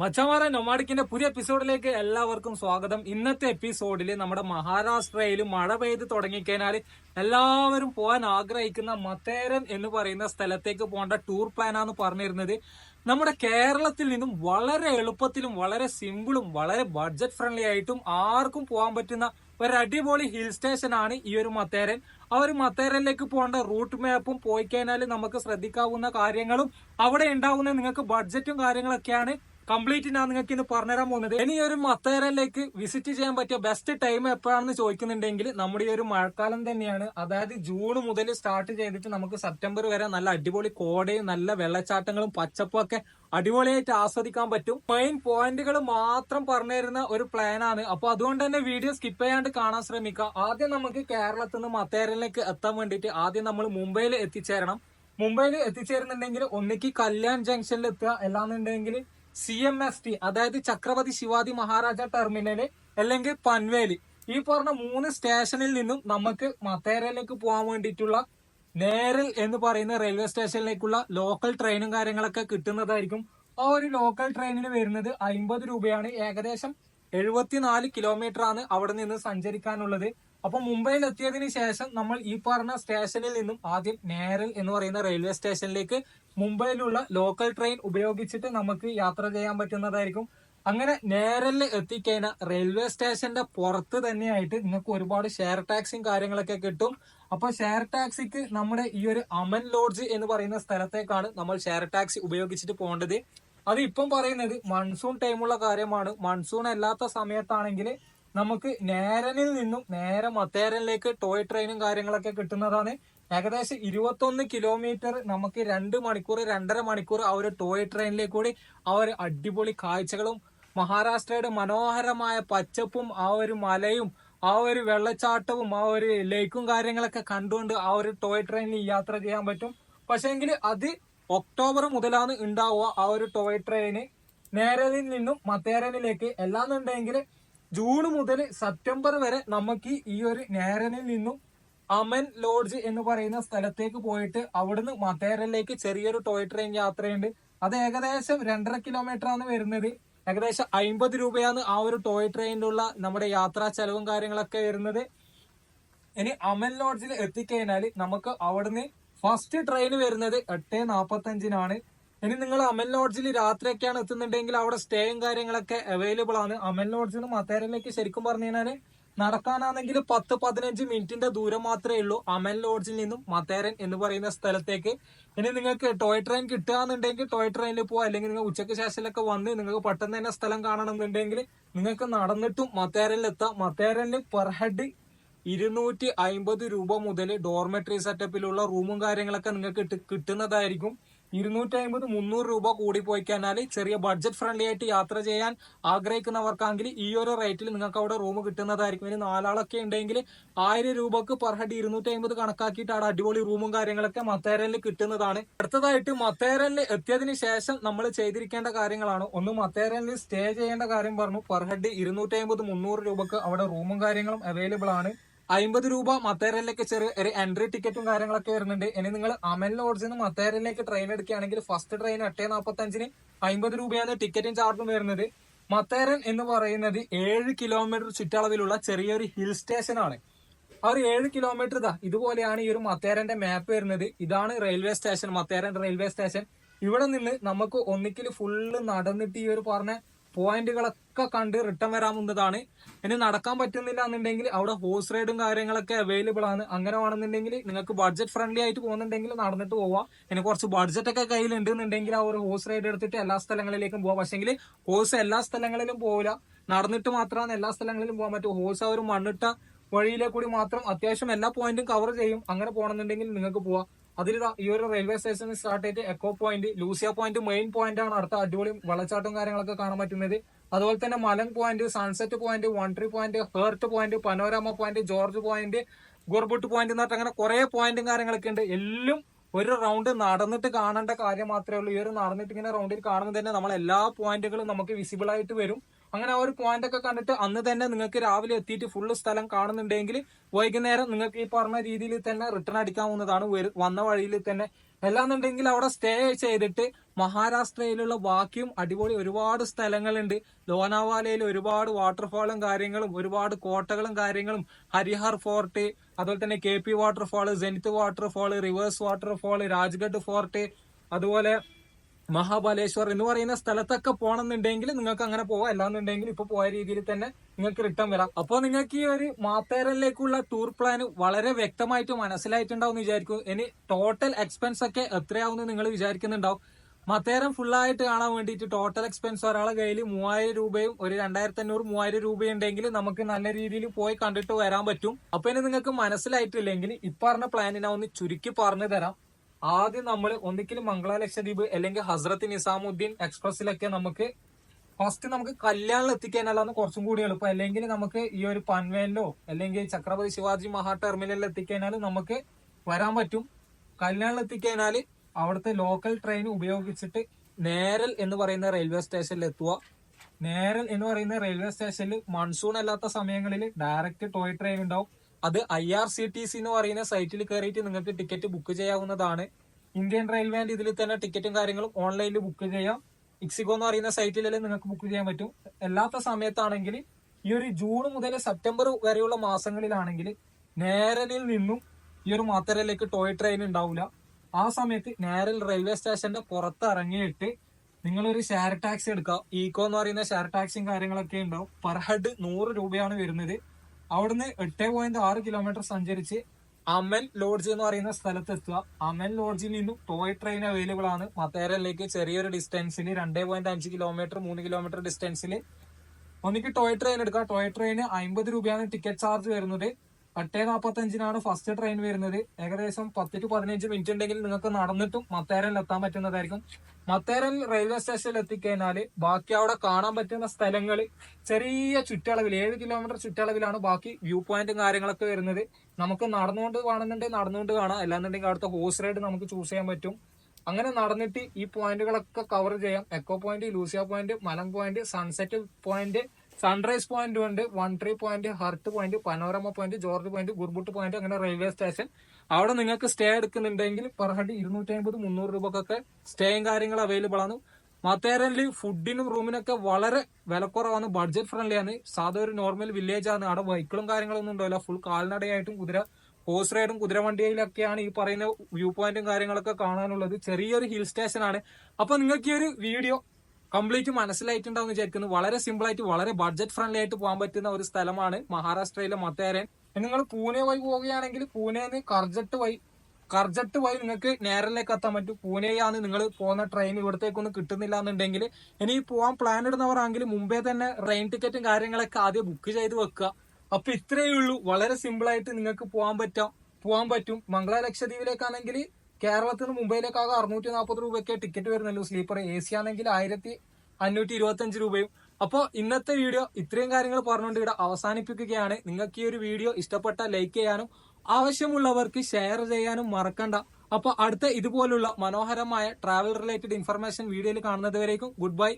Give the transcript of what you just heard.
മച്ചമാരെ നൊമാഡിക്കിന്റെ പുതിയ എപ്പിസോഡിലേക്ക് എല്ലാവർക്കും സ്വാഗതം. ഇന്നത്തെ എപ്പിസോഡിൽ നമ്മുടെ മഹാരാഷ്ട്രയിൽ മഴ പെയ്ത് തുടങ്ങിക്കഴിഞ്ഞാൽ എല്ലാവരും പോകാൻ ആഗ്രഹിക്കുന്ന മത്തേരൻ എന്ന് പറയുന്ന സ്ഥലത്തേക്ക് പോകേണ്ട ടൂർ പ്ലാനാന്ന് പറഞ്ഞിരുന്നത്. നമ്മുടെ കേരളത്തിൽ നിന്നും വളരെ എളുപ്പത്തിലും വളരെ സിമ്പിളും വളരെ ബഡ്ജറ്റ് ഫ്രണ്ട്ലി ആയിട്ടും ആർക്കും പോകാൻ പറ്റുന്ന ഒരു അടിപൊളി ഹിൽ സ്റ്റേഷൻ ആണ് ഈ ഒരു മത്തേരൻ ആ ഒരു മത്തേരനിലേക്ക് പോകേണ്ട റൂട്ട് മാപ്പും പോയി കഴിഞ്ഞാൽ നമുക്ക് ശ്രദ്ധിക്കാവുന്ന കാര്യങ്ങളും അവിടെ ഉണ്ടാവുന്ന നിങ്ങൾക്ക് ബഡ്ജറ്റും കാര്യങ്ങളൊക്കെയാണ്. കംപ്ലീറ്റ് ഞാൻ നിങ്ങൾക്ക് ഇന്ന് പറഞ്ഞുതരാൻ പോകുന്നത്. ഇനി ഒരു മത്തേരയിലേക്ക് വിസിറ്റ് ചെയ്യാൻ പറ്റിയ ബെസ്റ്റ് ടൈം എപ്പോഴാണെന്ന് ചോദിക്കുന്നുണ്ടെങ്കിൽ നമ്മുടെ ഈ ഒരു മഴക്കാലം തന്നെയാണ്. അതായത് ജൂൺ മുതൽ സ്റ്റാർട്ട് ചെയ്തിട്ട് നമുക്ക് സെപ്റ്റംബർ വരെ നല്ല അടിപൊളി കോടയും നല്ല വെള്ളച്ചാട്ടങ്ങളും പച്ചപ്പും ഒക്കെ അടിപൊളിയായിട്ട് ആസ്വദിക്കാൻ പറ്റും. മെയിൻ പോയിന്റുകൾ മാത്രം പറഞ്ഞു തരുന്ന ഒരു പ്ലാനാണ് അപ്പൊ അതുകൊണ്ട് തന്നെ വീഡിയോ സ്കിപ്പ് ചെയ്യാണ്ട് കാണാൻ ശ്രമിക്കുക. ആദ്യം നമുക്ക് കേരളത്തിൽ നിന്ന് മത്തേരയിലേക്ക് എത്താൻ വേണ്ടിയിട്ട് ആദ്യം നമ്മൾ മുംബൈയിൽ എത്തിച്ചേരണം. മുംബൈയിൽ എത്തിച്ചേരുന്നുണ്ടെങ്കിൽ ഒന്നിക്ക് കല്യാൺ ജംഗ്ഷനിൽ എത്തുക. അല്ലാന്നുണ്ടെങ്കിൽ സി എം എസ് ടി അതായത് ചക്രവർത്തി ശിവാജി മഹാരാജ ടെർമിനൽ അല്ലെങ്കിൽ പൻവേലി. ഈ പറഞ്ഞ മൂന്ന് സ്റ്റേഷനിൽ നിന്നും നമുക്ക് മത്തേരയിലേക്ക് പോകാൻ വേണ്ടിയിട്ടുള്ള നേരൽ എന്ന് പറയുന്ന റെയിൽവേ സ്റ്റേഷനിലേക്കുള്ള ലോക്കൽ ട്രെയിനും കാര്യങ്ങളൊക്കെ കിട്ടുന്നതായിരിക്കും. ആ ഒരു ലോക്കൽ ട്രെയിനിന് വരുന്നത് അമ്പത് രൂപയാണ്. ഏകദേശം എഴുപത്തിനാല് കിലോമീറ്റർ ആണ് അവിടെ നിന്ന് സഞ്ചരിക്കാനുള്ളത്. അപ്പൊ മുംബൈയിൽ എത്തിയതിന് ശേഷം നമ്മൾ ഈ പറഞ്ഞ സ്റ്റേഷനിൽ നിന്നും ആദ്യം നേരൽ എന്ന് പറയുന്ന റെയിൽവേ സ്റ്റേഷനിലേക്ക് മുംബൈയിലുള്ള ലോക്കൽ ട്രെയിൻ ഉപയോഗിച്ചിട്ട് നമുക്ക് യാത്ര ചെയ്യാൻ പറ്റുന്നതായിരിക്കും. അങ്ങനെ നേരലിൽ എത്തിക്കഴിഞ്ഞാൽ റെയിൽവേ സ്റ്റേഷന്റെ പുറത്ത് തന്നെയായിട്ട് നിങ്ങൾക്ക് ഒരുപാട് ഷെയർ ടാക്സിയും കാര്യങ്ങളൊക്കെ കിട്ടും. അപ്പൊ ഷെയർ ടാക്സിക്ക് നമ്മുടെ ഈ ഒരു അമൻ ലോഡ്ജ് എന്ന് പറയുന്ന സ്ഥലത്തേക്കാണ് നമ്മൾ ഷെയർ ടാക്സി ഉപയോഗിച്ചിട്ട് പോകേണ്ടത്. അത് ഇപ്പം പറയുന്നത് മൺസൂൺ ടൈമുള്ള കാര്യമാണ്. മൺസൂൺ അല്ലാത്ത സമയത്താണെങ്കിൽ നമുക്ക് നേരനിൽ നിന്നും നേരെ മത്തേരനിലേക്ക് ടോയ് ട്രെയിനും കാര്യങ്ങളൊക്കെ കിട്ടുന്നതാണ്. ഏകദേശം ഇരുപത്തൊന്ന് കിലോമീറ്റർ നമുക്ക് രണ്ട് മണിക്കൂർ രണ്ടര മണിക്കൂർ ആ ഒരു ടോയ് ട്രെയിനിലേക്ക് കൂടി ആ ഒരു അടിപൊളി കാഴ്ചകളും മഹാരാഷ്ട്രയുടെ മനോഹരമായ പച്ചപ്പും ആ ഒരു മലയും ആ ഒരു വെള്ളച്ചാട്ടവും ആ ഒരു ലേക്കും കാര്യങ്ങളൊക്കെ കണ്ടുകൊണ്ട് ആ ഒരു ടോയ് ട്രെയിനിൽ യാത്ര ചെയ്യാൻ പറ്റും. പക്ഷേങ്കിൽ അത് ഒക്ടോബർ മുതലാണ് ഉണ്ടാവുക ആ ഒരു ടോയ് ട്രെയിന് നേരലിൽ നിന്നും മത്തേരനിലേക്ക്. എല്ലാന്നുണ്ടെങ്കിൽ ജൂൺ മുതൽ സെപ്റ്റംബർ വരെ നമുക്ക് ഈ ഒരു നേരനിൽ നിന്നും അമൻ ലോഡ്ജ് എന്ന് പറയുന്ന സ്ഥലത്തേക്ക് പോയിട്ട് അവിടുന്ന് മത്തേരനിലേക്ക് ചെറിയൊരു ടോയ് ട്രെയിൻ യാത്രയുണ്ട്. അത് ഏകദേശം രണ്ടര കിലോമീറ്റർ ആണ് വരുന്നത്. ഏകദേശം അമ്പത് രൂപയാണ് ആ ഒരു ടോയ് ട്രെയിനിലുള്ള നമ്മുടെ യാത്രാ ചെലവും കാര്യങ്ങളൊക്കെ വരുന്നത്. ഇനി അമൻ ലോഡ്ജിൽ എത്തിക്കഴിഞ്ഞാൽ നമുക്ക് അവിടുന്ന് ഫസ്റ്റ് ട്രെയിൻ വരുന്നത് എട്ട് നാപ്പത്തി അഞ്ചിനാണ് ഇനി നിങ്ങൾ അമൽ ലോഡ്ജിൽ രാത്രിയൊക്കെയാണ് എത്തുന്നുണ്ടെങ്കിൽ അവിടെ സ്റ്റേയും കാര്യങ്ങളൊക്കെ അവൈലബിൾ ആണ്. അമൽ ലോഡ്ജിൽ നിന്ന് മത്തേരയിലേക്ക് ശരിക്കും പറഞ്ഞു കഴിഞ്ഞാൽ നടക്കാനാണെങ്കിൽ പത്ത് പതിനഞ്ച് മിനിറ്റിന്റെ ദൂരം മാത്രമേ ഉള്ളൂ അമൽ ലോഡ്ജിൽ നിന്നും മത്തേരൻ എന്ന് പറയുന്ന സ്ഥലത്തേക്ക്. ഇനി നിങ്ങൾക്ക് ടോയ് ട്രെയിൻ കിട്ടുകയെന്നുണ്ടെങ്കിൽ ടോയ് ട്രെയിനിൽ പോവാം അല്ലെങ്കിൽ നിങ്ങൾ ഉച്ചയ്ക്ക് ശേഷമൊക്കെ വന്ന് നിങ്ങൾക്ക് പെട്ടെന്ന് തന്നെ സ്ഥലം കാണണമെന്നുണ്ടെങ്കിൽ നിങ്ങൾക്ക് നടന്നിട്ടും മത്തേരനിൽ എത്താം. മത്തേരനിൽ പെർ ഹെഡ് ഇരുന്നൂറ്റി അമ്പത് രൂപ മുതൽ ഡോർമെട്രി സെറ്റപ്പിലുള്ള റൂമും കാര്യങ്ങളൊക്കെ നിങ്ങൾക്ക് കിട്ടുന്നതായിരിക്കും. ഇരുന്നൂറ്റി അമ്പത് മുന്നൂറ് രൂപ കൂടി പോയി കഴിഞ്ഞാൽ ചെറിയ ബഡ്ജറ്റ് ഫ്രണ്ട്ലി ആയിട്ട് യാത്ര ചെയ്യാൻ ആഗ്രഹിക്കുന്നവർക്കാണെങ്കിൽ ഈ ഒരു റേറ്റിൽ നിങ്ങൾക്ക് അവിടെ റൂം കിട്ടുന്നതായിരിക്കും. ഇനി നാലാളൊക്കെ ഉണ്ടെങ്കിൽ ആയിരം രൂപക്ക് പെർ ഹെഡ് ഇരുന്നൂറ്റി അമ്പത് കണക്കാക്കിയിട്ട് അടിപൊളി റൂമും കാര്യങ്ങളൊക്കെ മത്തേരനിൽ കിട്ടുന്നതാണ്. അടുത്തതായിട്ട് മത്തേരനിൽ എത്തിയതിനു ശേഷം നമ്മൾ ചെയ്തിരിക്കേണ്ട കാര്യങ്ങളാണ്. ഒന്ന് മത്തേരനിൽ സ്റ്റേ ചെയ്യേണ്ട കാര്യം പറഞ്ഞു. പെർ ഹെഡ് ഇരുന്നൂറ്റി അമ്പത് മുന്നൂറ് രൂപക്ക് അവിടെ റൂമും കാര്യങ്ങളും അവൈലബിൾ ആണ്. അമ്പത് രൂപ മത്തേരയിലേക്ക് ചെറിയ ഒരു എൻട്രി ടിക്കറ്റും കാര്യങ്ങളൊക്കെ വരുന്നുണ്ട്. ഇനി നിങ്ങൾ അമൽ ലോഡ്ജിൽ നിന്ന് മത്തേരയിലേക്ക് ട്രെയിൻ എടുക്കുകയാണെങ്കിൽ ഫസ്റ്റ് ട്രെയിൻ എട്ട് നാൽപ്പത്തി അഞ്ചിന് അമ്പത് രൂപയാണ് ടിക്കറ്റും ചാർജും വരുന്നത്. മത്തേരൻ എന്ന് പറയുന്നത് ഏഴ് കിലോമീറ്റർ ചുറ്റളവിലുള്ള ചെറിയൊരു ഹിൽ സ്റ്റേഷൻ ആണ്. ആ ഒരു ഏഴ് കിലോമീറ്റർ ഇതാ ഇതുപോലെയാണ് ഈ ഒരു മത്തേരന്റെ മാപ്പ് വരുന്നത്. ഇതാണ് railway station Matheran railway station ഇവിടെ നിന്ന് നമുക്ക് ഒന്നിക്കൽ ഫുള്ള് നടന്നിട്ട് ഈ ഒരു പറഞ്ഞ പോയിന്റുകളൊക്കെ കണ്ട് റിട്ടേൺ വരാവുന്നതാണ്. ഇനി നടക്കാൻ പറ്റുന്നില്ല എന്നുണ്ടെങ്കിൽ അവിടെ ഹോഴ്സ് റൈഡും കാര്യങ്ങളൊക്കെ അവൈലബിൾ ആണ്. അങ്ങനെ വേണമെന്നുണ്ടെങ്കിൽ നിങ്ങൾക്ക് ബഡ്ജറ്റ് ഫ്രണ്ട്ലി ആയിട്ട് പോകുന്നുണ്ടെങ്കിൽ നടന്നിട്ട് പോവാം. ഇനി കുറച്ച് ബഡ്ജറ്റ് ഒക്കെ കയ്യിലുണ്ട് എന്നുണ്ടെങ്കിൽ ആ ഒരു ഹോഴ്സ് റൈഡ് എടുത്തിട്ട് എല്ലാ സ്ഥലങ്ങളിലേക്കും പോവാം. പക്ഷെങ്കിൽ ഹോഴ്സ് എല്ലാ സ്ഥലങ്ങളിലും പോവില്ല. നടന്നിട്ട് മാത്രമാണ് എല്ലാ സ്ഥലങ്ങളിലും പോകാൻ പറ്റും. ഹോഴ്സ് ആ ഒരു മണ്ണിട്ട വഴിയിലെ കൂടി മാത്രം അത്യാവശ്യം എല്ലാ പോയിന്റും കവർ ചെയ്യും. അങ്ങനെ പോകണമെന്നുണ്ടെങ്കിൽ നിങ്ങൾക്ക് പോവാം. അതിൽ ഈ ഒരു റെയിൽവേ സ്റ്റേഷനിൽ സ്റ്റാർട്ട് ചെയ്തിട്ട് echo point Louisa point main point ആണ് അടുത്ത അടിപൊളി വെള്ളച്ചാട്ടവും കാര്യങ്ങളൊക്കെ കാണാൻ പറ്റുന്നത്. അതുപോലെ തന്നെ Malang point sunset point one tree point heart point panorama point George point Garbett point എന്ന് പറഞ്ഞിട്ട് അങ്ങനെ കുറെ പോയിന്റും കാര്യങ്ങളൊക്കെ ഉണ്ട്. എല്ലാം ഒരു റൗണ്ട് നടന്നിട്ട് കാണേണ്ട കാര്യം മാത്രമേ ഉള്ളൂ. ഈ ഒരു നടന്നിട്ട് ഇങ്ങനെ റൗണ്ടിൽ കാണുന്നത് തന്നെ നമ്മൾ എല്ലാ പോയിന്റുകളും നമുക്ക് വിസിബിൾ ആയിട്ട് വരും. അങ്ങനെ ആ ഒരു പോയിന്റ് ഒക്കെ കണ്ടിട്ട് അന്ന് തന്നെ നിങ്ങൾക്ക് രാവിലെ എത്തിയിട്ട് ഫുള്ള് സ്ഥലം കാണുന്നുണ്ടെങ്കിൽ വൈകുന്നേരം നിങ്ങൾക്ക് ഈ പറഞ്ഞ രീതിയിൽ തന്നെ റിട്ടേൺ അടിക്കാവുന്നതാണ്. വന്ന വഴിയിൽ തന്നെ. അല്ലാന്നുണ്ടെങ്കിൽ അവിടെ സ്റ്റേ ചെയ്തിട്ട് മഹാരാഷ്ട്രയിലുള്ള ബാക്കിയും അടിപൊളി ഒരുപാട് സ്ഥലങ്ങളുണ്ട്. ലോനാവാലയിൽ ഒരുപാട് വാട്ടർഫാളും കാര്യങ്ങളും ഒരുപാട് കോട്ടകളും കാര്യങ്ങളും. ഹരിഹർ ഫോർട്ട് അതുപോലെ തന്നെ K P waterfall Zenith waterfall reverse waterfall Rajgad fort അതുപോലെ മഹാബലേശ്വർ എന്ന് പറയുന്ന സ്ഥലത്തൊക്കെ പോകണമെന്നുണ്ടെങ്കിൽ നിങ്ങൾക്ക് അങ്ങനെ പോവാം. അല്ലാന്നുണ്ടെങ്കിൽ ഇപ്പൊ പോയ രീതിയിൽ തന്നെ നിങ്ങൾക്ക് റിട്ടേൺ വരാം. അപ്പോൾ നിങ്ങൾക്ക് ഈ ഒരു മാത്തേരലിലേക്കുള്ള ടൂർ പ്ലാൻ വളരെ വ്യക്തമായിട്ട് മനസ്സിലായിട്ടുണ്ടാവും വിചാരിക്കും ഇനി ടോട്ടൽ എക്സ്പെൻസ് ഒക്കെ എത്രയാവും നിങ്ങൾ വിചാരിക്കുന്നുണ്ടാവും. മത്തേരം ഫുള്ളായിട്ട് കാണാൻ വേണ്ടിയിട്ട് ടോട്ടൽ എക്സ്പെൻസ് ഒരാളെ കയ്യിൽ മൂവായിരം രൂപയും ഒരു രണ്ടായിരത്തി അഞ്ഞൂറ് മൂവായിരം രൂപയും ഉണ്ടെങ്കിൽ നമുക്ക് നല്ല രീതിയിൽ പോയി കണ്ടിട്ട് വരാൻ പറ്റും. അപ്പൊ ഇനി നിങ്ങൾക്ക് മനസ്സിലായിട്ടില്ലെങ്കിൽ ഇപ്പറഞ്ഞ പ്ലാനിനെ ഒന്ന് ചുരുക്കി പറഞ്ഞു തരാം ആദ്യം നമ്മൾ ഒന്നിക്കൽ മംഗള ലക്ഷദ്വീപ് അല്ലെങ്കിൽ ഹസ്രത്ത് നിസാമുദ്ദീൻ എക്സ്പ്രസ്സിലൊക്കെ നമുക്ക് ഫസ്റ്റ് നമുക്ക് കല്യാണിൽ എത്തിക്കാനല്ലാന്ന് കുറച്ചും കൂടി എളുപ്പം. അല്ലെങ്കിൽ നമുക്ക് ഈ ഒരു പൻവേലിലോ അല്ലെങ്കിൽ ഛത്രപതി ശിവാജി മഹാ ടെർമിനലിൽ എത്തിക്കഴിഞ്ഞാൽ നമുക്ക് വരാൻ പറ്റും. കല്യാണിൽ എത്തിക്കഴിഞ്ഞാൽ അവിടുത്തെ ലോക്കൽ ട്രെയിൻ ഉപയോഗിച്ചിട്ട് നേരൽ എന്ന് പറയുന്ന റെയിൽവേ സ്റ്റേഷനിൽ എത്തുക. നേരൽ എന്ന് പറയുന്ന റെയിൽവേ സ്റ്റേഷനിൽ മൺസൂൺ അല്ലാത്ത സമയങ്ങളിൽ ഡയറക്റ്റ് ടോയ് ട്രെയിൻ ഉണ്ടാവും. അത് I R C T C എന്ന് പറയുന്ന സൈറ്റിൽ കയറിയിട്ട് നിങ്ങൾക്ക് ടിക്കറ്റ് ബുക്ക് ചെയ്യാവുന്നതാണ്. ഇന്ത്യൻ റെയിൽവേന്റെ ഇതിൽ തന്നെ ടിക്കറ്റും കാര്യങ്ങളും ഓൺലൈനിൽ ബുക്ക് ചെയ്യാം. ഇക്സിഗോ എന്ന് പറയുന്ന സൈറ്റിലെല്ലാം നിങ്ങൾക്ക് ബുക്ക് ചെയ്യാൻ പറ്റും. അല്ലാത്ത സമയത്താണെങ്കിൽ ഈ ഒരു ജൂൺ മുതൽ സെപ്റ്റംബർ വരെയുള്ള മാസങ്ങളിലാണെങ്കിൽ നേരലിൽ നിന്നും ഈ ഒരു മാത്തരയിലേക്ക് ടോയ് ട്രെയിൻ ഉണ്ടാവില്ല ആ സമയത്ത് നേരൽ റെയിൽവേ സ്റ്റേഷന്റെ പുറത്ത് ഇറങ്ങിയിട്ട് നിങ്ങളൊരു ഷെയർ ടാക്സി എടുക്കുക. ഈക്കോ എന്ന് പറയുന്ന ഷെയർ ടാക്സിയും കാര്യങ്ങളൊക്കെ ഉണ്ടാവും. പെർ ഹെഡ് നൂറ് രൂപയാണ് വരുന്നത്. അവിടുന്ന് എട്ട് പോയിന്റ് ആറ് കിലോമീറ്റർ സഞ്ചരിച്ച് അമൻ ലോഡ്ജ് എന്ന് പറയുന്ന സ്ഥലത്ത് എത്തുക. അമൻ ലോഡ്ജിൽ നിന്നും ടോയ് ട്രെയിൻ അവൈലബിൾ ആണ്. മത്തേരയിലേക്ക് ചെറിയൊരു ഡിസ്റ്റൻസിൽ രണ്ടേ പോയിന്റ് അഞ്ച് കിലോമീറ്റർ മൂന്ന് കിലോമീറ്റർ ഡിസ്റ്റൻസിൽ ഒന്നിക്ക് ടോയ് ട്രെയിൻ എടുക്കുക ടോയ് ട്രെയിന് അമ്പത് രൂപയാണ് ടിക്കറ്റ് ചാർജ് വരുന്നത്. എട്ടേ നാൽപ്പത്തഞ്ചിനാണ് ഫസ്റ്റ് ട്രെയിൻ വരുന്നത്. ഏകദേശം പത്ത് ടു പതിനഞ്ച് മിനിറ്റ് ഉണ്ടെങ്കിൽ നിങ്ങൾക്ക് നടന്നിട്ടും മത്തേരനിൽ എത്താൻ പറ്റുന്നതായിരിക്കും. മത്തേരൽ റെയിൽവേ സ്റ്റേഷനിൽ എത്തിക്കഴിഞ്ഞാൽ ബാക്കി അവിടെ കാണാൻ പറ്റുന്ന സ്ഥലങ്ങൾ ചെറിയ ചുറ്റളവിൽ ഏഴ് കിലോമീറ്റർ ചുറ്റളവിലാണ് ബാക്കി വ്യൂ പോയിന്റും കാര്യങ്ങളൊക്കെ വരുന്നത്. നമുക്ക് നടന്നുകൊണ്ട് കാണുന്നുണ്ടെങ്കിൽ നടന്നുകൊണ്ട് കാണാം. അല്ലാന്നുണ്ടെങ്കിൽ അവിടുത്തെ ഹോഴ്സ് റൈഡ് നമുക്ക് ചൂസ് ചെയ്യാൻ പറ്റും. അങ്ങനെ നടന്നിട്ട് ഈ പോയിന്റുകളൊക്കെ കവർ ചെയ്യാം. Echo point Louisa point Malang point sunset point sunrise point ഉണ്ട് one tree point heart point panorama point George point Garbett point അങ്ങനെ റെയിൽവേ സ്റ്റേഷൻ അവിടെ നിങ്ങൾക്ക് സ്റ്റേ എടുക്കുന്നുണ്ടെങ്കിൽ പെർ ഹെഡ് ഇരുന്നൂറ്റി അമ്പത് മുന്നൂറ് രൂപക്കൊക്കെ സ്റ്റേയും കാര്യങ്ങൾ അവൈലബിൾ ആണ്. മത്തേരനിൽ ഫുഡിനും റൂമിനൊക്കെ വളരെ വിലക്കുറവാണ് ബഡ്ജറ്റ് ഫ്രണ്ട്ലി ആണ്. സാധാ ഒരു നോർമൽ വില്ലേജ് ആണ്. അവിടെ വെഹിക്കിളും കാര്യങ്ങളൊന്നും ഉണ്ടാവില്ല. ഫുൾ കാൽനടയായിട്ടും കുതിര ഹോഴ്സ് റൈഡും കുതിരവണ്ടിയിലൊക്കെയാണ് ഈ പറയുന്ന വ്യൂ പോയിന്റും കാര്യങ്ങളൊക്കെ കാണാനുള്ളത്. ചെറിയൊരു ഹിൽ സ്റ്റേഷൻ ആണ്. അപ്പൊ നിങ്ങൾക്ക് ഈ ഒരു വീഡിയോ കംപ്ലീറ്റ് മനസ്സിലായിട്ടുണ്ടാവും വിചാരിക്കുന്നു. വളരെ സിമ്പിൾ ആയിട്ട് വളരെ ബഡ്ജറ്റ് ഫ്രണ്ട്ലി ആയിട്ട് പോകാൻ പറ്റുന്ന ഒരു സ്ഥലമാണ് മഹാരാഷ്ട്രയിലെ മത്തേരൻ. നിങ്ങൾ പൂനെ വഴി പോവുകയാണെങ്കിൽ പൂനെന്ന് കർജട്ട് വഴി കർജട്ട് വഴി നിങ്ങൾക്ക് നേരലേക്ക് എത്താൻ പറ്റും. പൂനെയാണ് നിങ്ങൾ പോകുന്ന ട്രെയിൻ ഇവിടത്തേക്കൊന്നും കിട്ടുന്നില്ല എന്നുണ്ടെങ്കിൽ ഇനി പോകാൻ പ്ലാൻ ഇടുന്നവരാണെങ്കിൽ മുമ്പേ തന്നെ ട്രെയിൻ ടിക്കറ്റും കാര്യങ്ങളൊക്കെ ആദ്യം ബുക്ക് ചെയ്ത് വെക്കുക. അപ്പൊ ഇത്രയേ ഉള്ളൂ. വളരെ സിമ്പിൾ ആയിട്ട് നിങ്ങൾക്ക് പോകാൻ പറ്റാം പോകാൻ പറ്റും. മംഗള ലക്ഷദ്വീപിലേക്കാണെങ്കിൽ കേരളത്തിൽ നിന്ന് മുംബൈയിലേക്കാകെ അറുന്നൂറ്റി നാൽപ്പത് രൂപയ്ക്ക് ടിക്കറ്റ് വരുന്നല്ലോ സ്ലീപ്പർ എ സി ആണെങ്കിൽ ആയിരത്തി അഞ്ഞൂറ്റി ഇരുപത്തി അഞ്ച് രൂപയും. അപ്പോൾ ഇന്നത്തെ വീഡിയോ ഇത്രയും കാര്യങ്ങൾ പറഞ്ഞുകൊണ്ട് ഇവിടെ അവസാനിപ്പിക്കുകയാണ്. നിങ്ങൾക്ക് ഈ ഒരു വീഡിയോ ഇഷ്ടപ്പെട്ട ലൈക്ക് ചെയ്യാനും ആവശ്യമുള്ളവർക്ക് ഷെയർ ചെയ്യാനും മറക്കണ്ട. അപ്പോൾ അടുത്ത ഇതുപോലുള്ള മനോഹരമായ ട്രാവൽ റിലേറ്റഡ് ഇൻഫർമേഷൻ വീഡിയോയിൽ കാണുന്നത് വരേക്കും ഗുഡ് ബൈ